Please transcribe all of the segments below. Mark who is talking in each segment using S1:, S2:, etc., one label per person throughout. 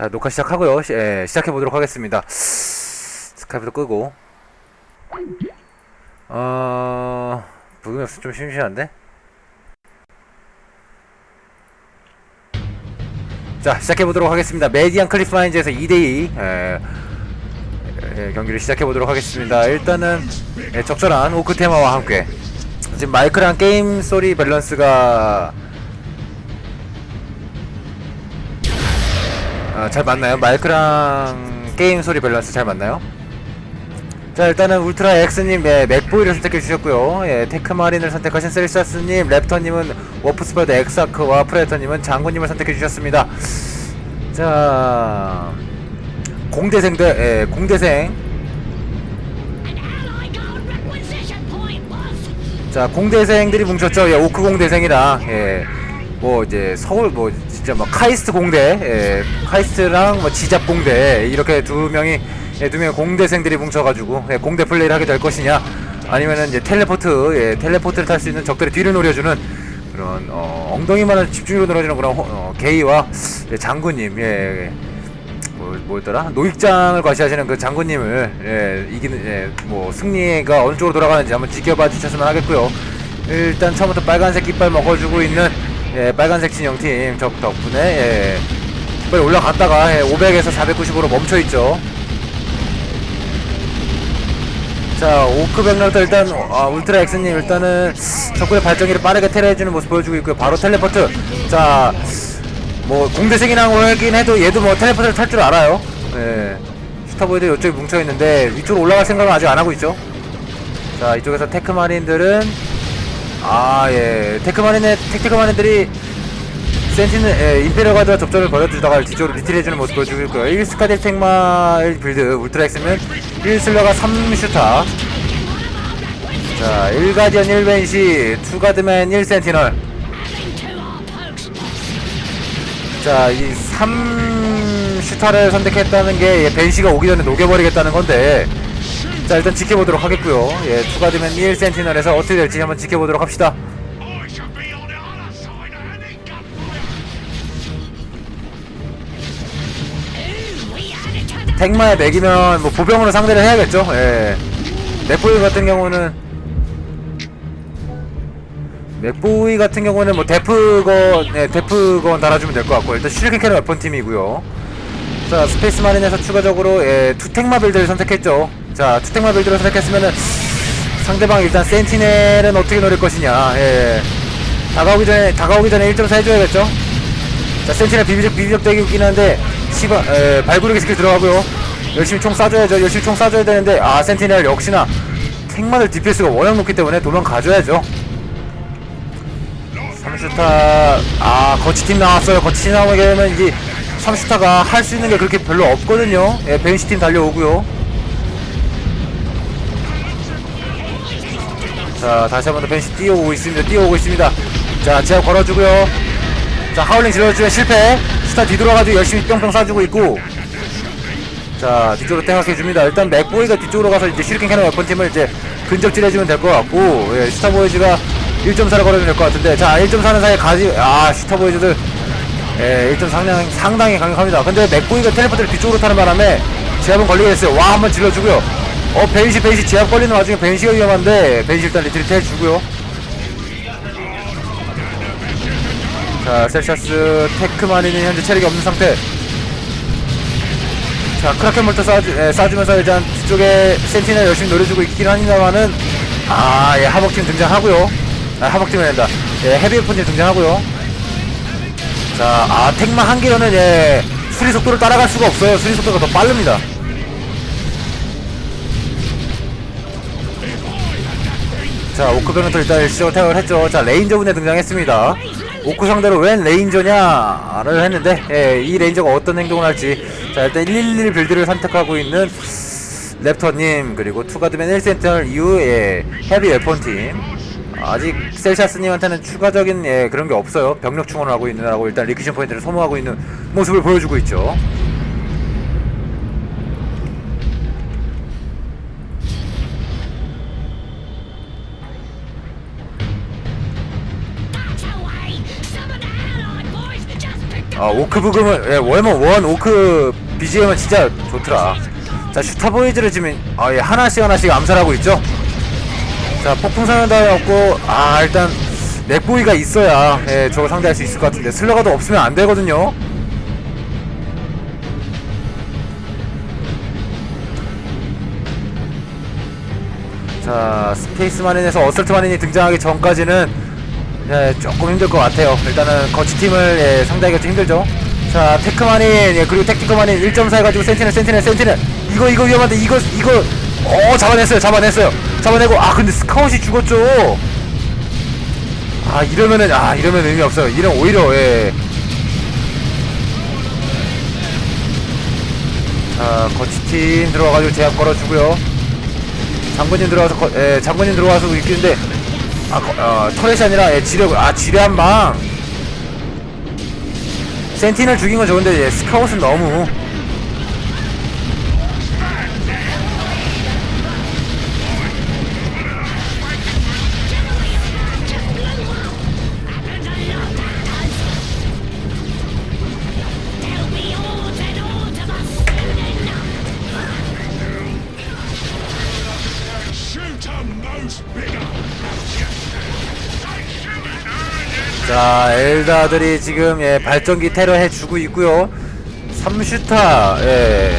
S1: 자, 녹화 시작하고요. 시, 예, 시작해 보도록 하겠습니다. 스카이프도 끄고. 어, 부금이 없어 좀 심심한데? 자, 시작해 보도록 하겠습니다. 메디안 클리프 마인즈에서 2대2 예, 예, 경기를 시작해 보도록 하겠습니다. 일단은 예, 적절한 오크 테마와 함께 지금 마이크랑 게임 소리 밸런스가 아, 잘 맞나요? 마이크랑 게임 소리 밸런스 잘 맞나요? 자 일단은 울트라 X님 예, 맥보이를 선택해 주셨고요. 예, 테크마린을 선택하신 셀시아스님 랩터님은 워프스퍼드 엑사크와 프레터님은 장군님을 선택해 주셨습니다. 자 공대생들 예, 공대생. 자 공대생들이 뭉쳤죠? 예, 오크 공대생이랑 예, 뭐 이제 서울 뭐 진짜 뭐 카이스트 공대 예, 카이스트랑 뭐 지잡 공대 이렇게 두 명이 예, 두 명의 공대생들이 뭉쳐가지고 예, 공대 플레이를 하게 될 것이냐 아니면은 이제 텔레포트 예, 텔레포트를 탈 수 있는 적들의 뒤를 노려주는 그런 어, 엉덩이만을 집중으로 놀아주는 그런 호- 어, 게이와 예, 장군님 예, 뭐, 뭐였더라? 노익장을 과시하시는 그 장군님을 예, 이기는 예, 뭐 승리가 어느 쪽으로 돌아가는지 한번 지켜봐 주셨으면 하겠고요. 일단 처음부터 빨간색 깃발 먹어주고 있는 예, 빨간색 진영팀 적 덕분에 예, 깃발이 올라갔다가 예, 500에서 490으로 멈춰 있죠. 자 오크 백널터 일단 아, 울트라 엑스님 일단은 적군의 발전기를 빠르게 테러해주는 모습 보여주고 있고요. 바로 텔레포트. 자. 뭐 공대생이라고 하긴 해도 얘도 뭐 텔레포트를 탈 줄 알아요. 예. 슈터보이들 이쪽에 뭉쳐 있는데 위쪽으로 올라갈 생각은 아직 안 하고 있죠. 자 이쪽에서 테크마린들은 아 예. 테크마린의 테크마린들이 센티는 예, 임페리얼 가드와 접전을 벌여주다가 뒤쪽으로 리틀해주는 모습 보여주고 있고요. 1 스카델 텍마 빌드 울트라 엑스면 1 슬러가 3 슈터 자 1가디언 1벤시 2가드맨 1 센티널. 자, 이 3 슈타를 선택했다는 게 예, 벤시가 오기 전에 녹여버리겠다는 건데 자, 일단 지켜보도록 하겠고요 예, 추가되면 1 센티널에서 어떻게 될지 한번 지켜보도록 합시다. 텍마에 매기면 뭐 보병으로 상대를 해야겠죠 예. 맥보이 같은 경우는 맥보이 같은 경우는 뭐 데프건 예, 데프건 달아주면 될 것 같고 일단 슈리켄 캐논 웨폰 팀이고요 자 스페이스 마린에서 추가적으로 예, 투텍마 빌드를 선택했죠. 자 투텍마 빌드를 선택했으면은 상대방 일단 센티넬은 어떻게 노릴 것이냐 예. 다가오기 전에 다가오기 전에 1점 사해줘야겠죠? 자 센티넬 비비적 비비적 대기 있긴 한데 시바 에, 발구르기 스킬 들어가고요. 열심히 총 쏴줘야죠. 열심히 총 쏴줘야 되는데 아 센티넬 역시나 택마들 DPS가 워낙 높기 때문에 도망가줘야죠. 3슈타 아 거치팀 나왔어요. 거치팀 나오게 되면 이제 3슈타가 할 수 있는 게 그렇게 별로 없거든요. 예 벤시 팀 달려오고요. 자 다시 한 번 더 벤시 뛰어오고 있습니다. 뛰어오고 있습니다. 자 제압 걸어주고요. 자 하울링 질러주면 실패. 스타 뒤돌아가지고 열심히 뿅뿅 쏴주고 있고. 자 뒤쪽으로 땡각해줍니다. 일단 맥보이가 뒤쪽으로 가서 이제 슈리켄 캐논 웨펀팀을 이제 근접질해주면 될 것 같고 예, 슈타보이즈가 1.4를 걸어주면 될 것 같은데 자 1.4는 사이에 가지 아 슈타보이즈들 예, 1점 상당, 상당히 강력합니다. 근데 맥보이가 텔레포트를 뒤쪽으로 타는 바람에 제압은 걸리게 됐어요. 와 한번 질러주고요. 어 벤시 벤시 제압 걸리는 와중에 벤시가 위험한데 벤시 일단 리트리트 해주고요. 자, 셀시아스 테크마리는 현재 체력이 없는 상태. 자, 크라켄 몰터 쏴주, 예, 쏴주면서 일단 뒤쪽에 센티넬 열심히 노려주고 있긴 합니다만은, 아, 예, 하복팀 등장하고요. 아, 하복팀이 된다. 예, 헤비웨폰팀 등장하고요 자, 아, 택마 한 개로는, 예, 수리 속도를 따라갈 수가 없어요. 수리 속도가 더 빠릅니다. 자, 오크 변호터 일단 일시적으로 태양을 했죠. 자, 레인저 분에 등장했습니다. 오크 상대로 웬 레인저냐를 했는데, 예, 이 레인저가 어떤 행동을 할지. 자, 일단 111 빌드를 선택하고 있는 랩터님, 그리고 투가드맨 1센터 이후에 헤비 웨폰팀. 아직 셀샤스님한테는 추가적인 예, 그런 게 없어요. 병력 충원을 하고 있느라고 일단 리퀴션 포인트를 소모하고 있는 모습을 보여주고 있죠. 아 오크 부금은 예, 월먼 원 오크 BGM은 진짜 좋더라. 자 슈타보이즈를 지금 아, 예, 하나씩 하나씩 암살하고 있죠. 자 폭풍 사냥단이 없고 아 일단 넥보이가 있어야 예, 저거 상대할 수 있을 것 같은데 슬러가도 없으면 안 되거든요. 자 스페이스 마린에서 어설트 마린이 등장하기 전까지는 예, 조금 힘들 것 같아요. 일단은 거치팀을 예, 상대하기가 좀 힘들죠. 자 테크 마린 예, 그리고 택티커 마린 1.4 해가지고 센티넬 센티넬 센티넬 이거 이거 위험한데 이거 이거 어 잡아냈어요 잡아냈어요 잡아내고 아 근데 스카웃이 죽었죠. 아 이러면은 아 이러면 의미 없어요. 이런 오히려 예. 자 거치팀 들어와가지고 제압 걸어주고요. 장군님 들어와서 거, 예, 장군님 들어와서 이기는데 아 거, 어, 터렛이 아니라 예, 지뢰 아 지뢰 한방 센티넬 죽인 건 좋은데 예, 스카웃은 너무 자 엘다들이 지금 예, 발전기 테러 해주고 있고요. 3슈타 예.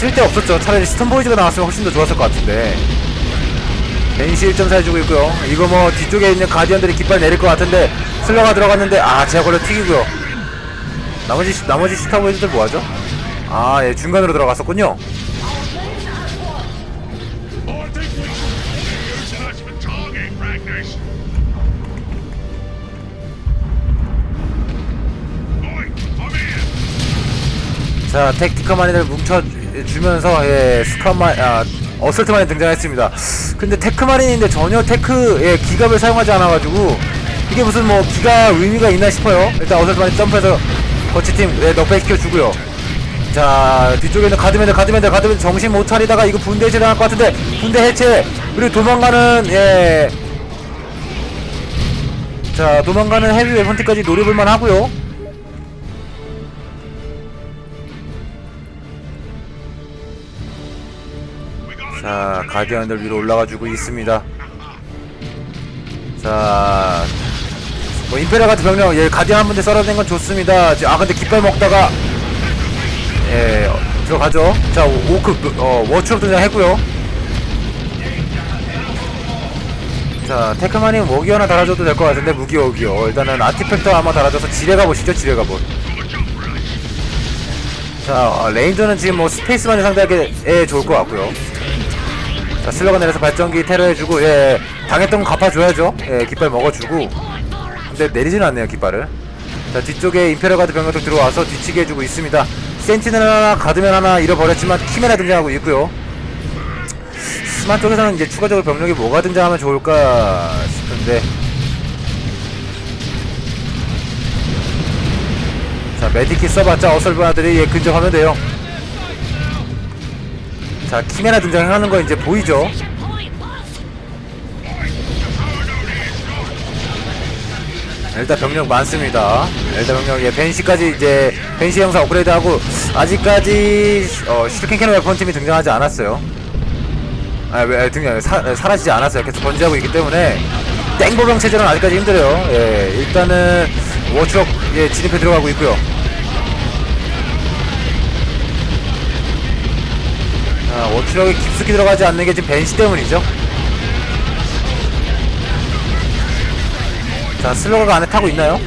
S1: 쓸데 없었죠. 차라리 스톤보이즈가 나왔으면 훨씬 더 좋았을 것 같은데. 벤시 1.4 해주고 있고요. 이거 뭐 뒤쪽에 있는 가디언들이 깃발 내릴 것 같은데 슬러가 들어갔는데 아 제가 걸려 튀기고요. 나머지 시- 나머지 슈타보이즈들 뭐하죠? 아예 중간으로 들어갔었군요 자 테크마린을 뭉쳐주면서 예 스카마 아 어설트마린 등장했습니다. 근데 테크 마린인데 전혀 테크의 기갑을 사용하지 않아가지고 이게 무슨 뭐 기가 의미가 있나 싶어요. 일단 어설트마린 점프해서 거치팀 예, 넉배시켜주고요. 자 뒤쪽에 있는 가드맨들 가드맨들 가드맨 정신 못 차리다가 이거 분대 해체 당할 것 같은데 분대 해체! 그리고 도망가는 예. 자 도망가는 헤비 웨펀티까지 노려볼만 하고요 자 가디언들 위로 올라가주고 있습니다 자, 뭐 임페리아 같은 병력, 예, 가디언 한 분대 썰어낸 건 좋습니다. 지- 아, 근데 깃발 먹다가 예, 어, 들어가죠. 자, 오- 오크, 어, 워추업 등장 했고요. 자, 테크만이 무기 하나 달아줘도 될 것 같은데 무기 오기요. 일단은 아티팩터 아마 달아줘서 지뢰가 보시죠, 지뢰가 보. 자, 어, 레인저는 지금 뭐 스페이스만이 상대하기 에 좋을 것 같고요. 자, 슬로가 내려서 발전기 테러해주고, 예, 당했던 거 갚아줘야죠. 예, 깃발 먹어주고. 근데 내리지는 않네요, 깃발을. 자, 뒤쪽에 임페리얼 가드 병력도 들어와서 뒤치게 해주고 있습니다. 센티넬 하나, 가드맨 하나 잃어버렸지만 키메라 등장하고 있고요. 스마 쪽에서는 이제 추가적으로 병력이 뭐가 등장하면 좋을까 싶은데. 자, 메디킷 써봤자 어설브나들이 예, 근접하면 돼요. 자, 키메라 등장하는 거 이제 보이죠? 일단 병력 많습니다. 일단 병력 예 벤시까지 이제 벤시 형사 업그레이드하고 아직까지 어 슈르켄캐논 웨폰 팀이 등장하지 않았어요. 아왜 등장 사, 사라지지 않았어요. 계속 번지하고 있기 때문에 땡보병 체제는 아직까지 힘들어요. 예 일단은 워추럭 예 진입해 들어가고 있고요. 자 워추럭이 깊숙이 들어가지 않는 게 지금 벤시 때문이죠. 자 슬로가가 안에 타고 있나요?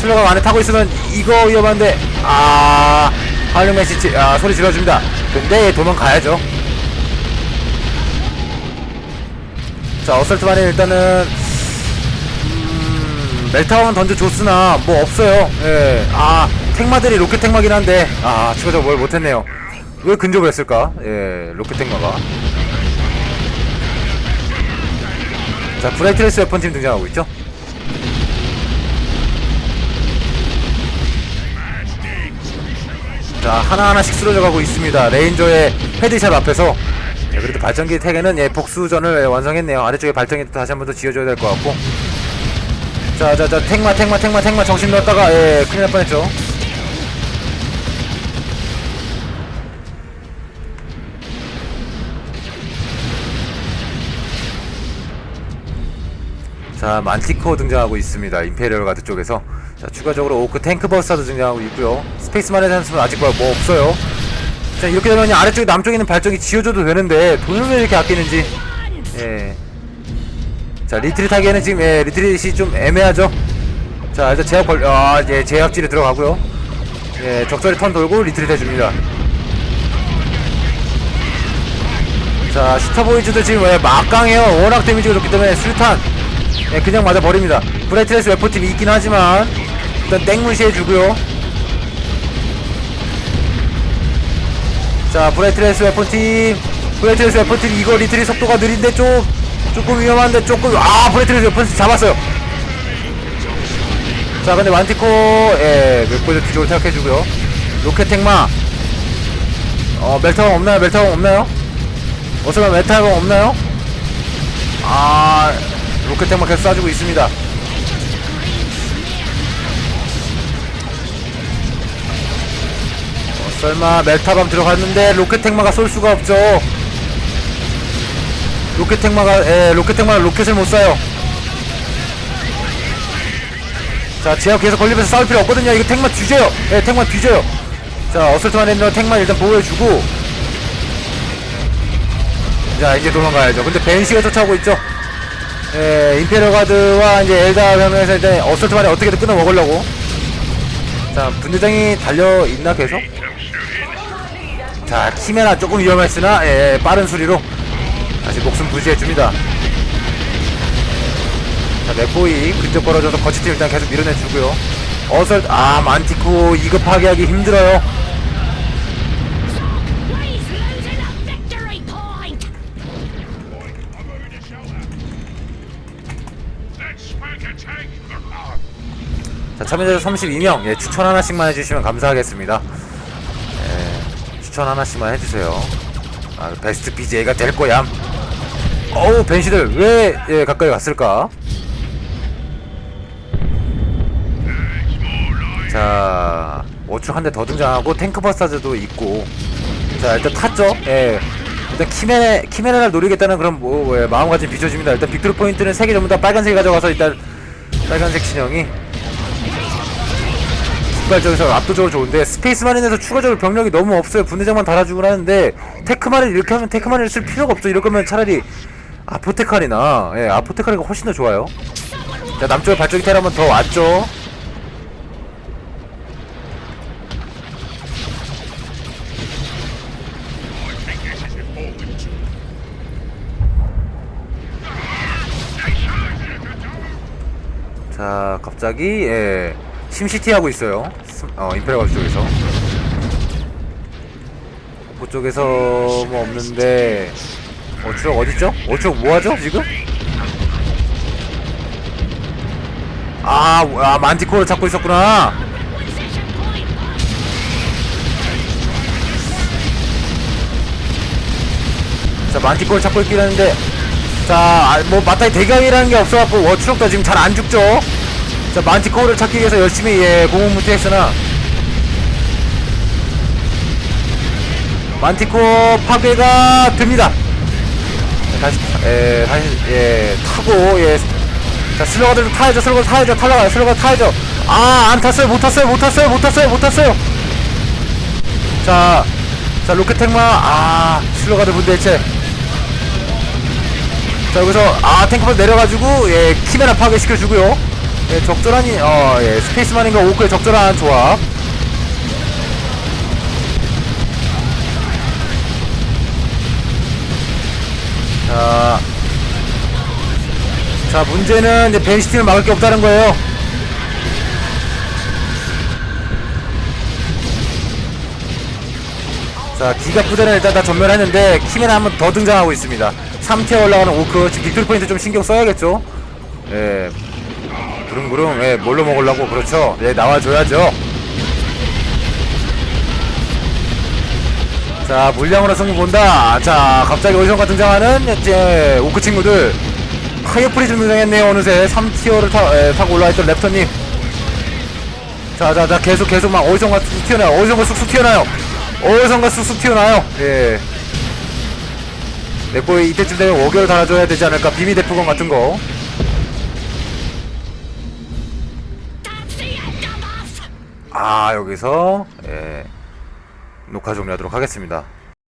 S1: 슬로가가 안에 타고 있으면 이거 위험한데 아 할륨 메시지 아 소리 질러줍니다 근데 도망가야죠 자 어설트만이 일단은 음, 멜타원 던져줬으나 뭐 없어요 예 아 택마들이 로켓 택마긴 한데 아 추가적으로 뭘 못했네요 왜 근접을 했을까? 예 로켓 택마가. 자 브라이트레스 웨펀팀 등장하고 있죠? 자 하나하나씩 쓰러져 가고 있습니다. 레인저의 헤드샷 앞에서. 네, 그래도 발전기 택에는 예, 복수전을 예, 완성했네요. 아래쪽에 발전기 또 다시 한 번 더 지어줘야 될 것 같고. 자 자 자 탱마 탱마 탱마 탱마 정신 넣었다가 예 큰일 날 뻔했죠 자 만티코 등장하고 있습니다. 임페리얼 가드 쪽에서. 자 추가적으로 오크 탱크 버스터도 등장하고 있고요. 스페이스만의 선수는 아직 뭐, 뭐 없어요. 자 이렇게 되면 아래쪽에 남쪽에 있는 발전기 지어줘도 되는데 돈을 왜 이렇게 아끼는지. 예. 자 리트릿 하기에는 지금 예, 리트릿이 좀 애매하죠? 자 일단 제약 걸, 아, 예, 제약질에 들어가고요. 예, 적절히 턴 돌고 리트릿 해줍니다. 자 슈터보이즈도 지금 왜 막강해요. 워낙 데미지가 좋기 때문에 수류탄 예, 그냥 맞아 버립니다. 브라이트레스 웨포팀이 있긴 하지만 일단 땡 무시해주고요. 자 브라이트레스 웨폰팀 브라이트레스 웨폰팀 이거 리트리 속도가 느린데 좀 조금 위험한데 조금 아 브라이트레스 웨폰팀 잡았어요. 자 근데 만티코 예 맵보드 뒤쪽으로 생각해주고요. 로켓 택마. 어 멜타공 없나요? 멜타공 없나요? 어서면 멜타공 없나요? 아 로켓 택마 계속 쏴주고 있습니다. 어, 설마 멜타밤 들어갔는데 로켓 택마가 쏠 수가 없죠. 로켓 택마가 예 로켓 택마는 로켓을 못 쏴요. 자 제압 계속 걸리면서 싸울 필요 없거든요. 이거 택마 뒤져요. 예 택마 뒤져요. 자 어설트만 했는 택마 일단 보호해주고. 자 이제 도망가야죠. 근데 벤시가 쫓아오고 있죠 예 임페리얼 가드와 이제 엘다 병에서 이제 어설트만에 어떻게든 끊어 먹으려고. 자 분대장이 달려 있나 계속? 자 키메나 조금 위험했으나 예, 빠른 수리로 다시 목숨 부지해 줍니다. 자 맵보이 근접 벌어져서 거치팀 일단 계속 밀어내 주고요. 어설 아 만티코 이거 파괴하기 힘들어요 참여자 32명 예, 추천 하나씩만 해주시면 감사하겠습니다. 예, 추천 하나씩만 해주세요. 아 베스트 BJ가 될 거야. 어우 벤시들 왜 예, 가까이 갔을까? 자 오축 한 대 더 등장하고 탱크 버스타즈도 있고. 자 일단 탔죠? 예. 일단 키메 키메라를 노리겠다는 그런 뭐, 예, 마음가짐 비춰집니다. 일단 빅토르 포인트는 세개 전부 다 빨간색 가져가서 일단 빨간색 신형이 순발적에서 압도적으로 좋은데 스페이스 마린에서 추가적으로 병력이 너무 없어요. 분대장만 달아주곤 하는데 테크마린 이렇게 하면 테크마린을 쓸 필요가 없죠. 이럴 거면 차라리 아포테칼이나 예 아포테칼이가 훨씬 더 좋아요. 자 남쪽에 발전기 테러 한번 더 왔죠? 자 갑자기 예 심시티 하고 있어요 스- 어 임페리얼 쪽에서 그쪽에서 뭐 없는데 어추럭 어딨죠? 어추럭 뭐하죠 지금? 아, 아 만티코를 찾고 있었구나! 자 만티코를 찾고 있긴 하는데 자뭐 마타이 대강이라는 게 없어갖고 워추럭도 지금 잘 안 죽죠 자 만티코를 찾기 위해서 열심히 예 공공무퇴했으나 만티코 파괴가 됩니다. 자, 다시 예 다시 예 타고 예자 슬로가들 타야죠. 슬로가 타야죠. 탈라가요. 슬로가 타야죠. 아 안 탔어요. 못 탔어요. 못 탔어요. 못 탔어요. 못 탔어요. 자, 자 로켓 택마. 아 슬로가드 분대체. 자 여기서 아 탱크볼 내려가지고 예 키메라 파괴시켜주고요 예 적절한 어 예 스페이스만인과 오크의 적절한 조합. 자, 자 문제는 이제 벤시팀을 막을 게 없다는 거예요. 자 기가 부대는 일단 다 전멸했는데 키메나 한번 더 등장하고 있습니다. 3티어 올라가는 오크. 지금 빅토리 포인트 좀 신경 써야겠죠? 예 부릉부릉 예 뭘로 먹으려고? 그렇죠. 예 나와줘야죠. 자 물량으로 승부 본다. 자 갑자기 어디선가 등장하는 이제 오크 친구들. 파이어 프리즘 등장했네요 어느새. 3티어를 타, 에, 타고 올라왔던 랩터님. 자자자 계속 계속 막 어디선가 쑥쑥 튀어나요. 어디선가 쑥쑥 튀어나요. 어디선가 쑥쑥 튀어나요. 예. 내꺼에 이때쯤 되면 5개월 달아줘야 되지 않을까. 비미 대포건 같은 거 아 여기서 예, 녹화 종료하도록 하겠습니다